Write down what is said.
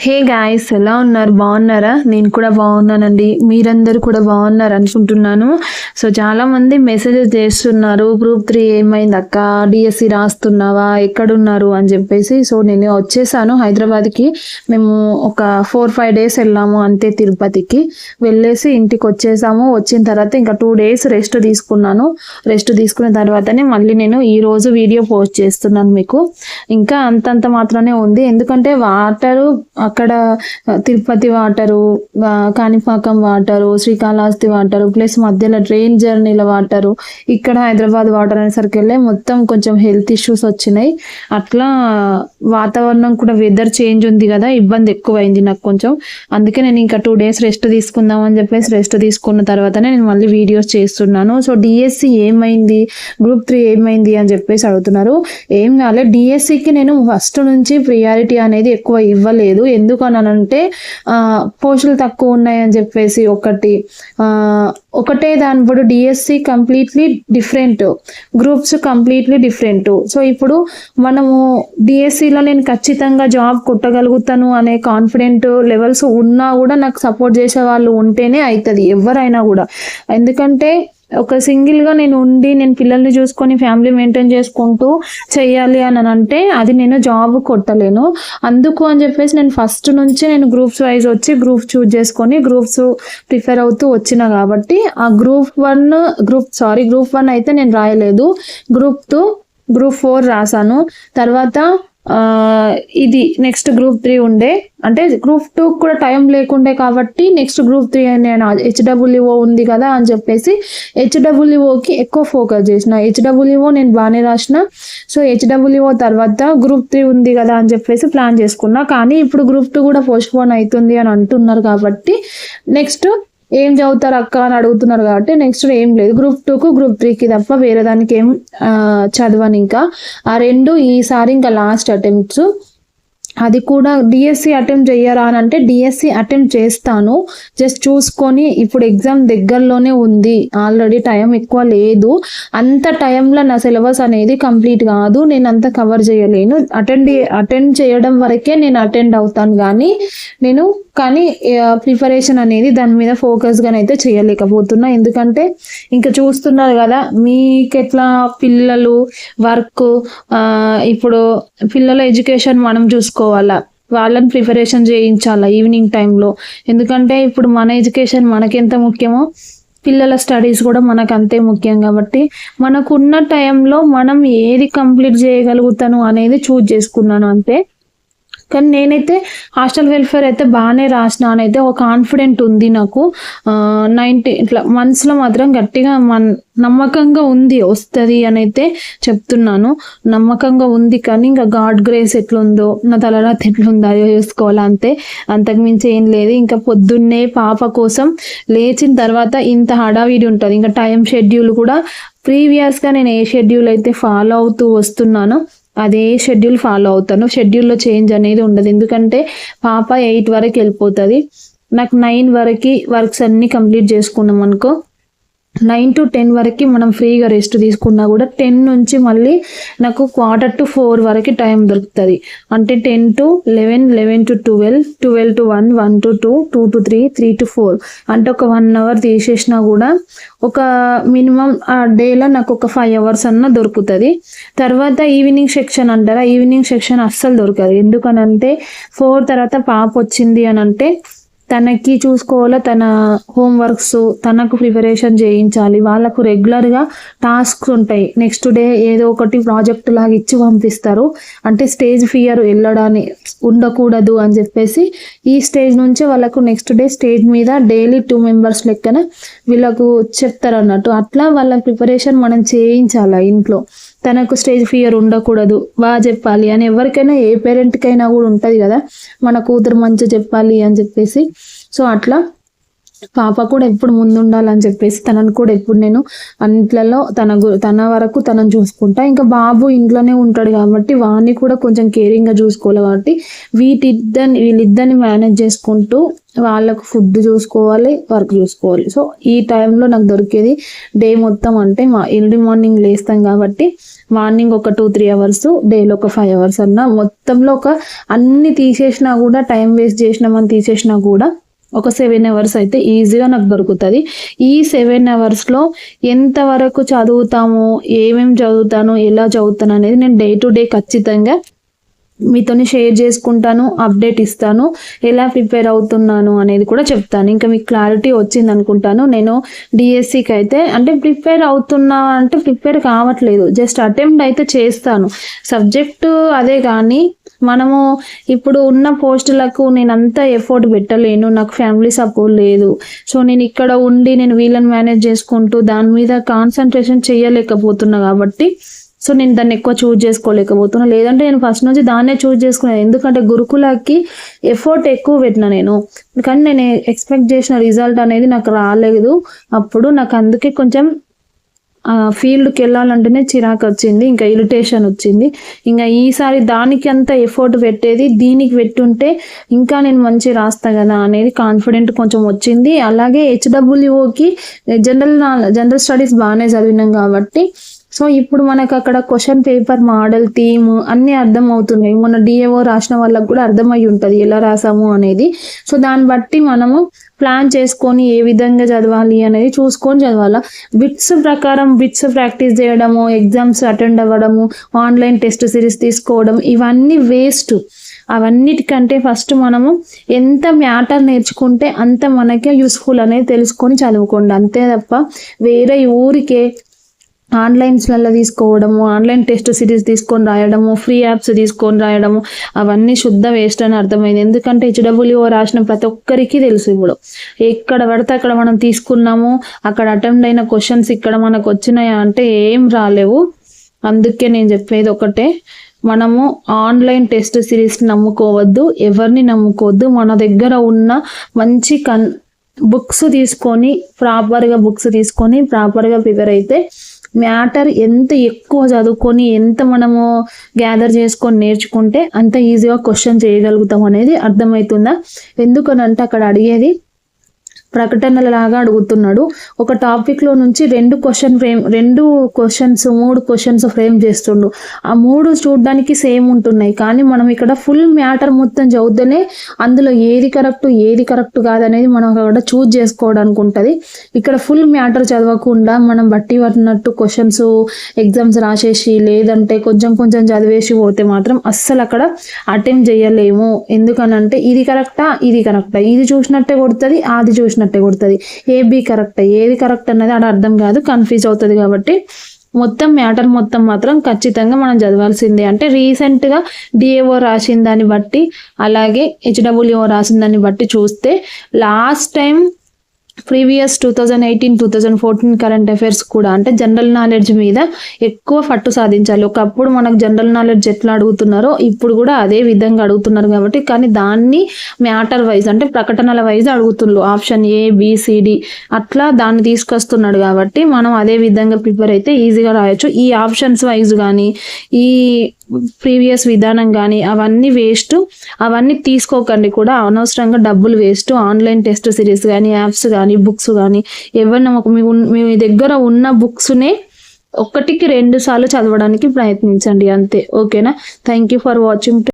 Hey guys ఎలా ఉన్నారు? బాగున్నారా? నేను కూడా బాగున్నానండి. మీరందరూ కూడా బాగున్నారు అనుకుంటున్నాను. సో చాలామంది మెసేజెస్ చేస్తున్నారు. గ్రూప్ త్రీ ఏమైంది అక్క? డిఎస్సి రాస్తున్నావా? ఎక్కడున్నారు? అని చెప్పేసి. సో నేను వచ్చేసాను హైదరాబాద్కి. మేము ఒక ఫోర్ ఫైవ్ డేస్ వెళ్ళాము అంతే తిరుపతికి. వెళ్ళేసి ఇంటికి వచ్చేసాము. వచ్చిన తర్వాత ఇంకా టూ డేస్ రెస్ట్ తీసుకున్నాను. రెస్ట్ తీసుకున్న తర్వాతనే మళ్ళీ నేను ఈరోజు వీడియో పోస్ట్ చేస్తున్నాను మీకు. ఇంకా అంతంత మాత్రమే ఉంది. ఎందుకంటే వాటరు అక్కడ Tirupati water Kanipakam water Srikalahasti water plus మధ్యలో ట్రైన్ జర్నీల వాటరు. ఇక్కడ హైదరాబాద్ వాటర్ అనేసరికి వెళ్ళే మొత్తం కొంచెం హెల్త్ ఇష్యూస్ వచ్చినాయి. అట్లా వాతావరణం కూడా వెదర్ చేంజ్ ఉంది కదా ఇబ్బంది ఎక్కువైంది నాకు కొంచెం. అందుకే నేను ఇంకా టూ డేస్ రెస్ట్ తీసుకుందాం అని చెప్పేసి రెస్ట్ తీసుకున్న తర్వాతనే నేను మళ్ళీ వీడియోస్ చేస్తున్నాను. సో డిఎస్సి ఏమైంది? గ్రూప్ త్రీ ఏమైంది అని చెప్పేసి అడుగుతున్నారు. ఏం కాలే డిఎస్సికి నేను ఫస్ట్ నుంచి ప్రియారిటీ అనేది ఎక్కువ ఇవ్వలేదు. ఎందుకనంటే అంటే పోస్టులు తక్కువ ఉన్నాయని చెప్పేసి ఒకటి. ఒకటే దాని ఇప్పుడు DSC completely different groups completely different so ఇప్పుడు మనము డిఎస్సిలో నేను ఖచ్చితంగా జాబ్ కొట్టగలుగుతాను అనే కాన్ఫిడెంట్ లెవెల్స్ ఉన్నా కూడా నాకు సపోర్ట్ చేసే వాళ్ళు ఉంటేనే అవుతుంది ఎవరైనా కూడా. ఎందుకంటే ఒక సింగిల్గా నేను ఉండి నేను పిల్లల్ని చూసుకొని ఫ్యామిలీ మెయింటైన్ చేసుకుంటూ చెయ్యాలి అని అంటే అది నేను జాబ్ కొట్టలేను. అందుకు అని చెప్పేసి నేను ఫస్ట్ నుంచి నేను గ్రూప్స్ వైజ్ వచ్చి గ్రూప్ చూజ్ చేసుకొని గ్రూప్స్ ప్రిఫర్ అవుతూ వచ్చిన కాబట్టి ఆ group one group sorry group one అయితే నేను రాయలేదు. గ్రూప్ టూ గ్రూప్ ఫోర్ రాశాను తర్వాత ఇది నెక్స్ట్ గ్రూప్ త్రీ ఉండే. అంటే గ్రూప్ టూ కూడా టైం లేకుండే కాబట్టి నెక్స్ట్ గ్రూప్ త్రీ నేను హెచ్డబ్ల్యూఓ ఉంది కదా అని చెప్పేసి హెచ్డబ్ల్యూఓకి ఎక్కువ ఫోకస్ చేసిన. హెచ్డబ్ల్యూఓ నేను బాగానే రాసిన. సో హెచ్డబ్ల్యూఓ తర్వాత గ్రూప్ త్రీ ఉంది కదా అని చెప్పేసి ప్లాన్ చేసుకున్నా. కానీ ఇప్పుడు గ్రూప్ టూ కూడా పోస్ట్ పోన్ అవుతుంది అని అంటున్నారు కాబట్టి నెక్స్ట్ ఏం చదువుతారు అక్క అని అడుగుతున్నారు కాబట్టి నెక్స్ట్ ఏం లేదు. గ్రూప్ టూకు గ్రూప్ త్రీకి తప్ప వేరే దానికి ఏం చదవను ఇంకా. ఆ రెండు ఈసారి ఇంకా లాస్ట్ అటెంప్ట్స్ అది కూడా డిఎస్సి అటెంప్ట్ చెయ్యరా అని అంటే డిఎస్సి అటెంప్ట్ చేస్తాను. జస్ట్ చూసుకొని ఇప్పుడు ఎగ్జామ్ దగ్గరలోనే ఉంది. ఆల్రెడీ టైం ఎక్కువ లేదు. అంత టైంలో నా సిలబస్ అనేది కంప్లీట్ కాదు. నేను అంత కవర్ చేయలేను. అటెండ్ అటెండ్ చేయడం వరకే నేను అటెండ్ అవుతాను కానీ నేను కానీ ప్రిపరేషన్ అనేది దాని మీద ఫోకస్గా అయితే చేయలేకపోతున్నా. ఎందుకంటే ఇంకా చూస్తున్నారు కదా మీకెట్లా పిల్లలు వర్క్ ఇప్పుడు పిల్లల ఎడ్యుకేషన్ మనం చూసుకో చూసుకోవాలా? వాళ్ళని ప్రిపరేషన్ చేయించాలా ఈవినింగ్ టైంలో ఎందుకంటే ఇప్పుడు మన ఎడ్యుకేషన్ మనకెంత ముఖ్యమో పిల్లల స్టడీస్ కూడా మనకు అంతే ముఖ్యం కాబట్టి మనకున్న టైంలో మనం ఏది కంప్లీట్ చేయగలుగుతాను అనేది చూజ్ చేసుకున్నాను అంతే. కానీ నేనైతే హాస్టల్ వెల్ఫేర్ అయితే బాగానే రాసినాను అయితే ఒక కాన్ఫిడెంట్ ఉంది నాకు. నైంటీ ఇట్లా మంత్స్లో మాత్రం గట్టిగా మన్ నమ్మకంగా ఉంది వస్తుంది అని అయితే చెప్తున్నాను. నమ్మకంగా ఉంది కానీ ఇంకా గాడ్ గ్రేస్ ఎట్లుందో నా తలరాత ఎట్లుందో అది చూసుకోవాలంతే అంతే. అంతకు మించి ఏం లేదు. ఇంకా పొద్దున్నే పాప కోసం లేచిన తర్వాత ఇంత హడావిడి ఉంటుంది. ఇంకా టైం షెడ్యూల్ కూడా ప్రీవియస్గా నేను ఏ షెడ్యూల్ అయితే ఫాలో అవుతూ వస్తున్నానో అదే షెడ్యూల్ ఫాలో అవుతాను. షెడ్యూల్లో చేంజ్ అనేది ఉండదు. ఎందుకంటే పాప ఎయిట్ వరకు వెళ్ళిపోతుంది. నాకు నైన్ వరకు వర్క్స్ అన్నీ కంప్లీట్ చేసుకున్నాం అనుకో నైన్ టు టెన్ వరకు మనం ఫ్రీగా రెస్ట్ తీసుకున్నా కూడా టెన్ నుంచి మళ్ళీ నాకు క్వార్టర్ టు ఫోర్ వరకు టైం దొరుకుతుంది. అంటే ten to eleven eleven to twelve twelve to one one to two two to three three to four. అంటే ఒక వన్ అవర్ తీసేసినా కూడా ఒక మినిమం ఆ డేలో నాకు ఒక ఫైవ్ అవర్స్ అన్న దొరుకుతుంది. తర్వాత ఈవినింగ్ సెక్షన్ అంటారా? ఈవినింగ్ సెక్షన్ అస్సలు దొరకదు. ఎందుకనంటే ఫోర్ తర్వాత పాప వచ్చింది అని అంటే తనకి చూసుకోవాలా తన హోంవర్క్స్ తనకు ప్రిపరేషన్ చేయించాలి. వాళ్ళకు రెగ్యులర్గా టాస్క్స్ ఉంటాయి. నెక్స్ట్ డే ఏదో ఒకటి ప్రాజెక్ట్ లాగా ఇచ్చి పంపిస్తారు. అంటే స్టేజ్ ఫియర్ వెళ్ళడానికి ఉండకూడదు అని చెప్పేసి ఈ స్టేజ్ నుంచే వాళ్ళకు నెక్స్ట్ డే స్టేజ్ మీద డైలీ టూ మెంబర్స్ లెక్కన వీళ్ళకు చెప్తారు అన్నట్టు అట్లా వాళ్ళ ప్రిపరేషన్ మనం చేయించాలి ఇంట్లో. తనకు స్టేజ్ ఫియర్ ఉండకూడదు. బాగా చెప్పాలి అని ఎవరికైనా ఏ పేరెంట్కైనా కూడా ఉంటుంది కదా. మన కూతురు మంచిగా చెప్పాలి అని చెప్పేసి. సో అట్లా పాప కూడా ఎప్పుడు ముందు ఉండాలని చెప్పేసి తనను కూడా ఎప్పుడు నేను అన్నిట్లలో తన గు- తన వరకు తనను చూసుకుంటా. ఇంకా బాబు ఇంట్లోనే ఉంటాడు కాబట్టి వాడిని కూడా కొంచెం కేరింగ్గా చూసుకోవాలి కాబట్టి వీటిద్దరిని వీళ్ళిద్దరిని మేనేజ్ చేసుకుంటూ వాళ్ళకు ఫుడ్ చూసుకోవాలి వర్క్ చూసుకోవాలి. సో ఈ టైంలో నాకు దొరికేది డే మొత్తం అంటే మా ఎర్లీ మార్నింగ్ లేస్తాం కాబట్టి మార్నింగ్ ఒక టూ త్రీ అవర్స్ డేలో ఒక ఫైవ్ అవర్స్ అన్న మొత్తంలో ఒక అన్ని తీసేసినా కూడా టైం వేస్ట్ చేసినామని తీసేసినా కూడా ఒక సెవెన్ అవర్స్ అయితే ఈజీగా నాకు దొరుకుతుంది. ఈ సెవెన్ అవర్స్లో ఎంతవరకు చదువుతాము ఏమేమి చదువుతాను ఎలా చదువుతాను అనేది నేను డే టు డే ఖచ్చితంగా మీతోని షేర్ చేసుకుంటాను అప్డేట్ ఇస్తాను ఎలా ప్రిపేర్ అవుతున్నాను అనేది కూడా చెప్తాను. ఇంకా మీకు క్లారిటీ వచ్చింది అనుకుంటాను. నేను డిఎస్సికి అయితే అంటే ప్రిపేర్ అవుతున్నా అంటే ప్రిపేర్ కావట్లేదు. జస్ట్ అటెంప్ట్ అయితే చేస్తాను. సబ్జెక్టు అదే కానీ మనము ఇప్పుడు ఉన్న పోస్టులకు నేను అంత ఎఫోర్ట్ పెట్టలేను. నాకు ఫ్యామిలీ సపోర్ట్ లేదు. సో నేను ఇక్కడ ఉండి నేను వీళ్ళని మేనేజ్ చేసుకుంటూ దాని మీద కాన్సన్ట్రేషన్ చేయలేకపోతున్నా కాబట్టి సో నేను దాన్ని ఎక్కువ చూజ్ చేసుకోలేకపోతున్నా. లేదంటే నేను ఫస్ట్ నుంచి దాన్నే చూజ్ చేసుకున్నాను. ఎందుకంటే గురుకులకి ఎఫర్ట్ ఎక్కువ పెట్టిన నేను. కానీ నేను ఎక్స్పెక్ట్ చేసిన రిజల్ట్ అనేది నాకు రాలేదు. అప్పుడు నాకు అందుకే కొంచెం ఫీల్డ్కి వెళ్ళాలంటేనే చిరాకు వచ్చింది ఇంకా ఇరిటేషన్ వచ్చింది. ఇంకా ఈసారి దానికి అంత ఎఫర్ట్ పెట్టేది దీనికి పెట్టుంటే ఇంకా నేను మంచి రాస్తా కదా అనేది కాన్ఫిడెంట్ కొంచెం వచ్చింది. అలాగే హెచ్డబ్ల్యూఓకి జనరల్ జనరల్ స్టడీస్ బాగానే చదివినాం కాబట్టి సో ఇప్పుడు మనకు అక్కడ క్వశ్చన్ పేపర్ మోడల్ థీమ్ అన్నీ అర్థం అవుతున్నాయి మన డిఏఓ రాసిన వాళ్ళకి కూడా అర్థమై ఉంటుంది ఎలా రాసాము అనేది. సో దాన్ని బట్టి మనము ప్లాన్ చేసుకొని ఏ విధంగా చదవాలి అనేది చూసుకొని చదవాలా. బిట్స్ ప్రకారం బిట్స్ ప్రాక్టీస్ చేయడము ఎగ్జామ్స్ అటెండ్ అవ్వడము ఆన్లైన్ టెస్ట్ సిరీస్ తీసుకోవడం ఇవన్నీ వేస్ట్ అవన్నిటికంటే ఫస్ట్ మనము ఎంత మ్యాటర్ నేర్చుకుంటే అంత మనకే యూస్ఫుల్ అనేది తెలుసుకొని చదువుకోండి. అంతే తప్ప వేరే ఊరికే ఆన్లైన్స్లలో తీసుకోవడము ఆన్లైన్ టెస్ట్ సిరీస్ తీసుకొని రాయడము ఫ్రీ యాప్స్ తీసుకొని రాయడము అవన్నీ శుద్ధ వేస్ట్ అని అర్థమైంది. ఎందుకంటే హెచ్డబ్ల్యూఓ రాసిన ప్రతి ఒక్కరికి తెలుసు ఇప్పుడు. ఎక్కడ పడితే అక్కడ మనం తీసుకున్నాము అక్కడ అటెంప్ట్ అయిన క్వశ్చన్స్ ఇక్కడ మనకు వచ్చినాయా అంటే ఏం రాలేవు. అందుకే నేను చెప్పేది ఒకటే మనము ఆన్లైన్ టెస్ట్ సిరీస్ని నమ్ముకోవద్దు ఎవరిని నమ్ముకోవద్దు. మన దగ్గర ఉన్న మంచి కన్ బుక్స్ తీసుకొని ప్రాపర్గా బుక్స్ తీసుకొని ప్రాపర్గా ప్రిపేర్ అయితే మ్యాటర్ ఎంత ఎక్కువ చదువుకొని ఎంత మనము గ్యాదర్ చేసుకొని నేర్చుకుంటే అంత ఈజీగా క్వశ్చన్ చేయగలుగుతాం అనేది అర్థమవుతుందా? ఎందుకనంటే అక్కడ అడిగేది ప్రకటనల లాగా అడుగుతున్నాడు. ఒక టాపిక్లో నుంచి రెండు క్వశ్చన్ ఫ్రేమ్ రెండు క్వశ్చన్స్ మూడు క్వశ్చన్స్ ఫ్రేమ్ చేస్తుండు. ఆ మూడు చూడడానికి సేమ్ ఉంటున్నాయి. కానీ మనం ఇక్కడ ఫుల్ మ్యాటర్ మొత్తం చదివితేనే అందులో ఏది కరెక్ట్ ఏది కరెక్ట్ కాదనేది మనం అక్కడ చూజ్ చేసుకోవడానికి ఉంటుంది. ఇక్కడ ఫుల్ మ్యాటర్ చదవకుండా మనం బట్టి పట్టినట్టు క్వశ్చన్స్ ఎగ్జామ్స్ రాసేసి లేదంటే కొంచెం కొంచెం చదివేసి పోతే మాత్రం అస్సలు అక్కడ అటెంప్ట్ చేయలేము. ఎందుకనంటే ఇది కరెక్టా ఇది కరెక్టా ఇది చూసినట్టే కొడుతుంది అది చేసినట్టే కొడుతుంది. ఏ బి కరెక్ట్ ఏది కరెక్ట్ అన్నది అక్కడ అర్థం కాదు కన్ఫ్యూజ్ అవుతుంది కాబట్టి మొత్తం మ్యాటర్ మొత్తం మాత్రం ఖచ్చితంగా మనం చదవాల్సిందే. అంటే రీసెంట్గా డిఏఓ రాసిన దాన్ని బట్టి అలాగే హెచ్డబ్ల్యూఓ రాసిన దాన్ని బట్టి చూస్తే last time previous two thousand eighteen two thousand fourteen current affairs కూడా అంటే జనరల్ నాలెడ్జ్ మీద ఎక్కువ పట్టు సాధించాలి. ఒకప్పుడు మనకు జనరల్ నాలెడ్జ్ ఎట్లా అడుగుతున్నారో ఇప్పుడు కూడా అదే విధంగా అడుగుతున్నారు కాబట్టి కానీ దాన్ని మ్యాటర్ వైజ్ అంటే ప్రకటనల వైజ్ అడుగుతున్నారు ఆప్షన్ ఏ బిసిడి అట్లా దాన్ని తీసుకొస్తున్నాడు కాబట్టి మనం అదే విధంగా ప్రిపేర్ అయితే ఈజీగా రాయొచ్చు. ఈ ఆప్షన్స్ వైజ్ కానీ ఈ ప్రీవియస్ విధానం కానీ అవన్నీ వేస్ట్. అవన్నీ తీసుకోకండి కూడా. అనవసరంగా డబ్బులు వేస్ట్. ఆన్లైన్ టెస్ట్ సిరీస్ కానీ యాప్స్ కానీ బుక్స్ కానీ ఎవరిని ఒక మీ మీ దగ్గర ఉన్న బుక్స్నే ఒకటికి రెండు సార్లు చదవడానికి ప్రయత్నించండి అంతే. ఓకేనా? Thank you for watching